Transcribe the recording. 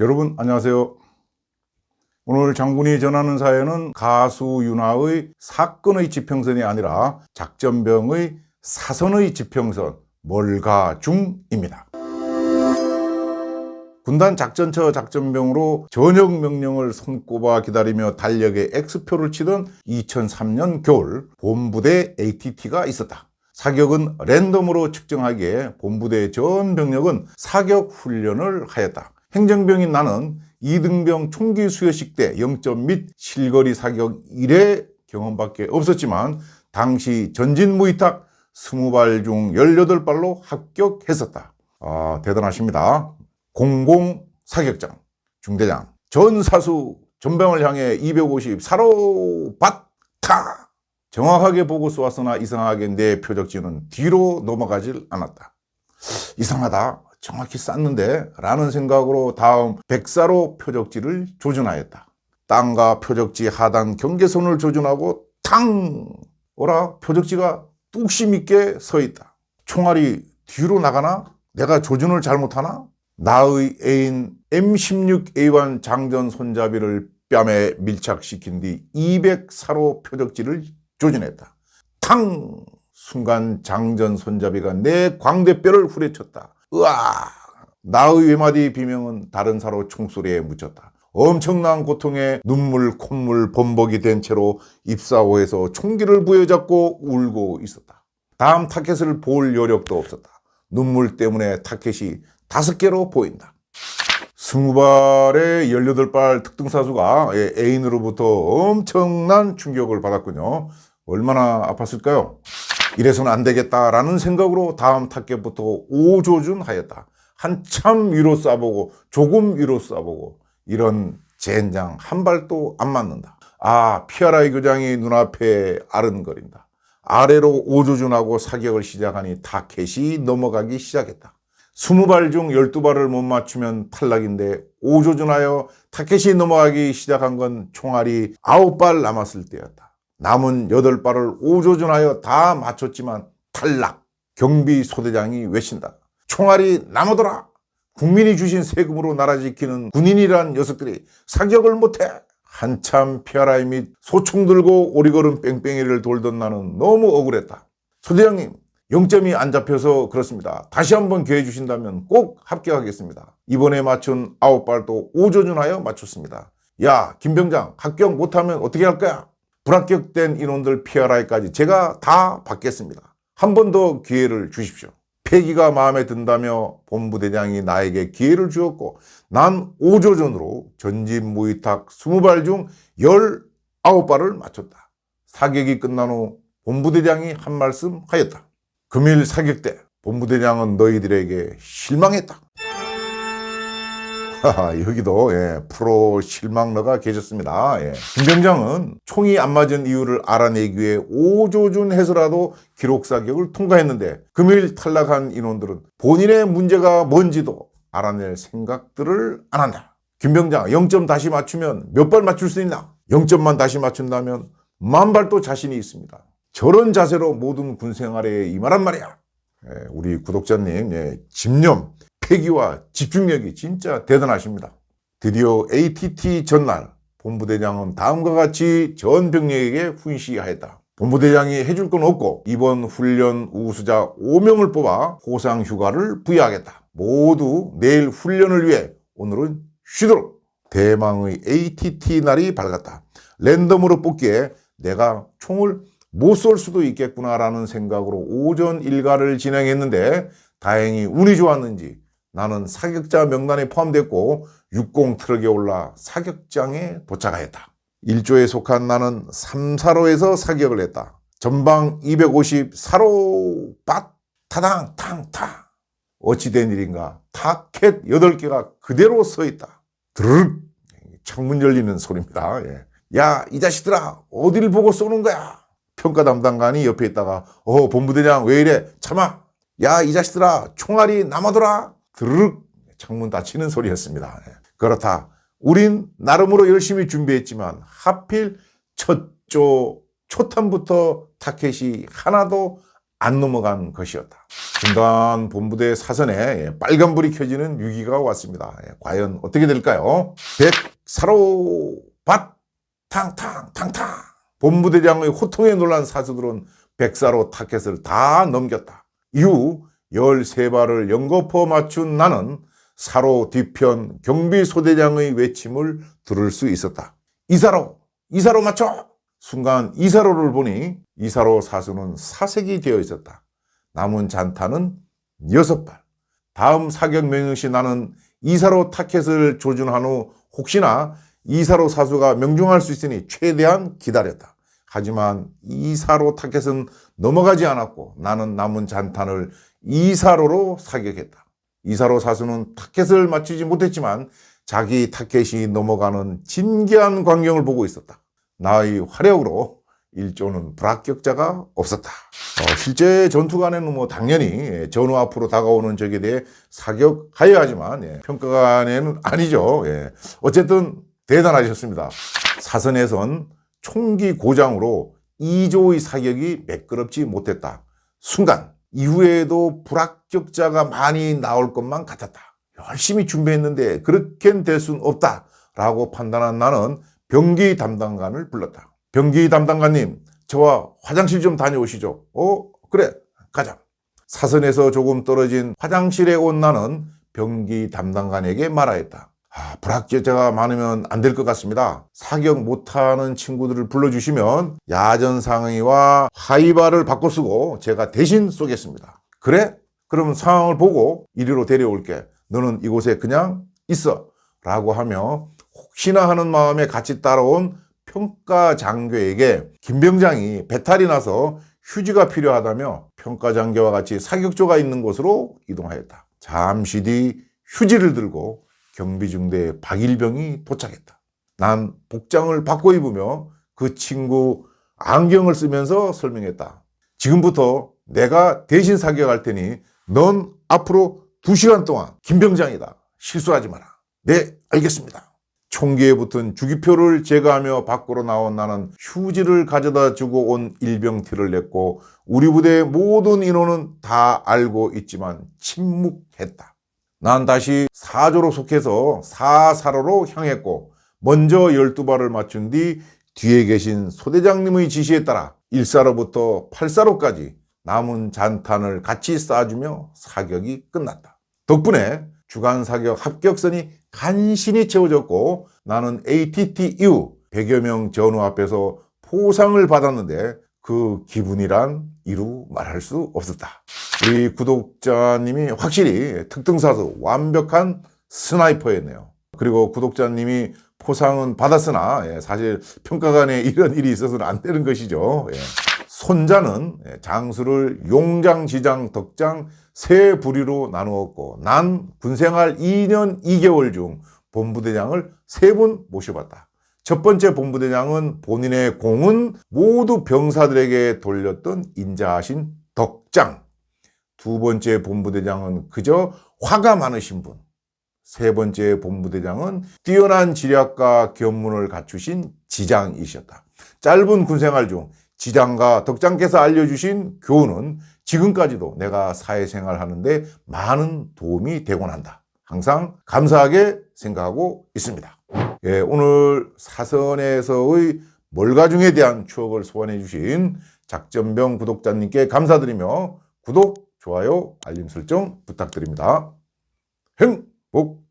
여러분 안녕하세요. 오늘 장군이 전하는 사연은 가수 윤하의 사건의 지평선이 아니라 작전병의 사선의 지평선 멀가중입니다. 군단 작전처 작전병으로 저녁 명령을 손꼽아 기다리며 달력에 X표를 치던 2003년 겨울 본부대 ATT가 있었다. 사격은 랜덤으로 측정하기에 본부대 전 병력은 사격 훈련을 하였다. 행정병인 나는 이등병 총기 수여식 때 0점 및 실거리 사격 1회 경험밖에 없었지만 당시 전진 무이탁 20발 중 18발로 합격했었다. 아, 대단하십니다. 공공 사격장 중대장 전사수 전병을 향해 250 사로 바타 정확하게 보고 쏘았으나 이상하게 내 표적지는 뒤로 넘어가질 않았다. 이상하다. 정확히 쐈는데 라는 생각으로 다음 백사로 표적지를 조준하였다. 땅과 표적지 하단 경계선을 조준하고 탕! 오라 표적지가 뚝심 있게 서 있다. 총알이 뒤로 나가나? 내가 조준을 잘못하나? 나의 애인 M16A1 장전 손잡이를 뺨에 밀착시킨 뒤 204로 표적지를 조준했다. 탕! 순간 장전 손잡이가 내 광대뼈를 후려쳤다. 으아! 나의 외마디 비명은 다른 사로 총소리에 묻혔다. 엄청난 고통에 눈물, 콧물, 범벅이 된 채로 입사호에서 총기를 부여잡고 울고 있었다. 다음 타켓을 볼 여력도 없었다. 눈물 때문에 타켓이 다섯 개로 보인다. 스무 발의 18발 특등사수가 예, 애인으로부터 엄청난 충격을 받았군요. 얼마나 아팠을까요? 이래서는 안 되겠다라는 생각으로 다음 타켓부터 오조준하였다. 한참 위로 쏴보고 조금 위로 쏴보고 이런 젠장 한 발도 안 맞는다. 아 피아라이 교장이 눈앞에 아른거린다. 아래로 오조준하고 사격을 시작하니 타켓이 넘어가기 시작했다. 20발 중 12발을 못 맞추면 탈락인데 오조준하여 타켓이 넘어가기 시작한 건 총알이 9발 남았을 때였다. 남은 8발을 오조준하여 다 맞췄지만 탈락. 경비 소대장이 외친다. 총알이 남아더라. 국민이 주신 세금으로 나라 지키는 군인이란 녀석들이 사격을 못해. 한참 피아라이 및 소총 들고 오리걸음 뺑뺑이를 돌던 나는 너무 억울했다. 소대장님, 0점이 안 잡혀서 그렇습니다. 다시 한번 기회 주신다면 꼭 합격하겠습니다. 이번에 맞춘 9발도 오조준하여 맞췄습니다. 야, 김병장, 합격 못하면 어떻게 할 거야? 불합격된 인원들 PRI까지 제가 다 받겠습니다. 한 번 더 기회를 주십시오. 폐기가 마음에 든다며 본부대장이 나에게 기회를 주었고 난 5조 전으로 전진 무이탁 20발 중 19발을 맞췄다. 사격이 끝난 후 본부대장이 한 말씀 하였다. 금일 사격 때 본부대장은 너희들에게 실망했다. 하하, 여기도 예, 프로 실망러가 계셨습니다. 예. 김병장은 총이 안 맞은 이유를 알아내기 위해 5조준 해서라도 기록 사격을 통과했는데 금일 탈락한 인원들은 본인의 문제가 뭔지도 알아낼 생각들을 안 한다. 김병장 0점 다시 맞추면 몇 발 맞출 수 있나? 0점만 다시 맞춘다면 만 발도 자신이 있습니다. 저런 자세로 모든 군 생활에 임하란 말이야. 예, 우리 구독자님, 예, 집념, 폐기와 집중력이 진짜 대단하십니다. 드디어 ATT 전날 본부대장은 다음과 같이 전 병력에게 훈시하였다. 본부대장이 해줄 건 없고 이번 훈련 우수자 5명을 뽑아 호상 휴가를 부여하겠다. 모두 내일 훈련을 위해 오늘은 쉬도록 대망의 ATT 날이 밝았다. 랜덤으로 뽑기에 내가 총을 못 쏠 수도 있겠구나라는 생각으로 오전 일과를 진행했는데 다행히 운이 좋았는지 나는 사격자 명단에 포함됐고 60 트럭에 올라 사격장에 도착하였다. 1조에 속한 나는 3, 4로에서 사격을 했다. 전방 250 4로 밭 타당 탕타 어찌된 일인가 타켓 8개가 그대로 서 있다. 드르륵 창문 열리는 소리입니다. 예. 야, 이 자식들아, 어디를 보고 쏘는 거야? 평가 담당관이 옆에 있다가, 어, 본부대장 왜 이래? 참아. 야, 이 자식들아, 총알이 남아돌아. 드르륵 창문 닫히는 소리였습니다. 예. 그렇다. 우린 나름으로 열심히 준비했지만 하필 첫조 초탄부터 타켓이 하나도 안 넘어간 것이었다. 중간 본부대 사선에 예, 빨간불이 켜지는 위기가 왔습니다. 예, 과연 어떻게 될까요? 백사로 밭 탕탕 탕탕 본부대장의 호통에 놀란 사수들은 백사로 타켓을 다 넘겼다. 이후 13발을 연거푸어 맞춘 나는 사로 뒤편 경비소대장의 외침을 들을 수 있었다. 이사로! 이사로 맞춰! 순간 이사로를 보니 이사로 사수는 사색이 되어 있었다. 남은 잔타는 여섯 발. 다음 사격 명령 시 나는 이사로 타켓을 조준한 후 혹시나 이사로 사수가 명중할 수 있으니 최대한 기다렸다. 하지만 이사로 타켓은 넘어가지 않았고 나는 남은 잔탄을 이사로로 사격했다. 이사로 사수는 타켓을 맞추지 못했지만 자기 타켓이 넘어가는 진기한 광경을 보고 있었다. 나의 화력으로 일조는 불합격자가 없었다. 어, 실제 전투관에는 뭐 당연히 전후 앞으로 다가오는 적에 대해 사격하여야 하지만 예, 평가관에는 아니죠. 예. 어쨌든 대단하셨습니다. 사선에선 총기 고장으로 2조의 사격이 매끄럽지 못했다. 순간 이후에도 불합격자가 많이 나올 것만 같았다. 열심히 준비했는데 그렇게는 될 수는 없다. 라고 판단한 나는 병기 담당관을 불렀다. 병기 담당관님, 저와 화장실 좀 다녀오시죠. 어, 그래, 가자. 사선에서 조금 떨어진 화장실에 온 나는 병기 담당관에게 말하였다. 아, 불합격자가 많으면 안 될 것 같습니다. 사격 못하는 친구들을 불러주시면 야전 상의와 하이바를 바꿔 쓰고 제가 대신 쏘겠습니다. 그래? 그럼 상황을 보고 이리로 데려올게. 너는 이곳에 그냥 있어. 라고 하며 혹시나 하는 마음에 같이 따라온 평가 장교에게 김병장이 배탈이 나서 휴지가 필요하다며 평가 장교와 같이 사격조가 있는 곳으로 이동하였다. 잠시 뒤 휴지를 들고 경비중대 박일병이 도착했다. 난 복장을 바꿔 입으며 그 친구 안경을 쓰면서 설명했다. 지금부터 내가 대신 사격할 테니 넌 앞으로 두 시간 동안 김병장이다. 실수하지 마라. 네, 알겠습니다. 총기에 붙은 주기표를 제거하며 밖으로 나온 나는 휴지를 가져다 주고 온 일병 티를 냈고 우리 부대의 모든 인원은 다 알고 있지만 침묵했다. 난 다시 사조로 속해서 사사로로 향했고 먼저 12발을 맞춘 뒤 뒤에 계신 소대장님의 지시에 따라 1사로부터 8사로까지 남은 잔탄을 같이 쏴주며 사격이 끝났다. 덕분에 주간 사격 합격선이 간신히 채워졌고 나는 ATT 이후 100여 명 전우 앞에서 포상을 받았는데 그 기분이란 이루 말할 수 없었다. 우리 구독자님이 확실히 특등사수 완벽한 스나이퍼였네요. 그리고 구독자님이 포상은 받았으나 예, 사실 평가관에 이런 일이 있어서는 안 되는 것이죠. 예. 손자는 예, 장수를 용장, 지장, 덕장 세 부리로 나누었고 난 군생활 2년 2개월 중 본부대장을 세 분 모셔봤다. 첫 번째 본부대장은 본인의 공은 모두 병사들에게 돌렸던 인자하신 덕장. 두 번째 본부대장은 그저 화가 많으신 분. 세 번째 본부대장은 뛰어난 지략과 견문을 갖추신 지장이셨다. 짧은 군생활 중 지장과 덕장께서 알려주신 교훈은 지금까지도 내가 사회생활 하는데 많은 도움이 되곤 한다. 항상 감사하게 생각하고 있습니다. 예, 오늘 사선에서의 몰가중에 대한 추억을 소환해 주신 작전병 구독자님께 감사드리며 구독, 좋아요, 알림 설정 부탁드립니다. 행복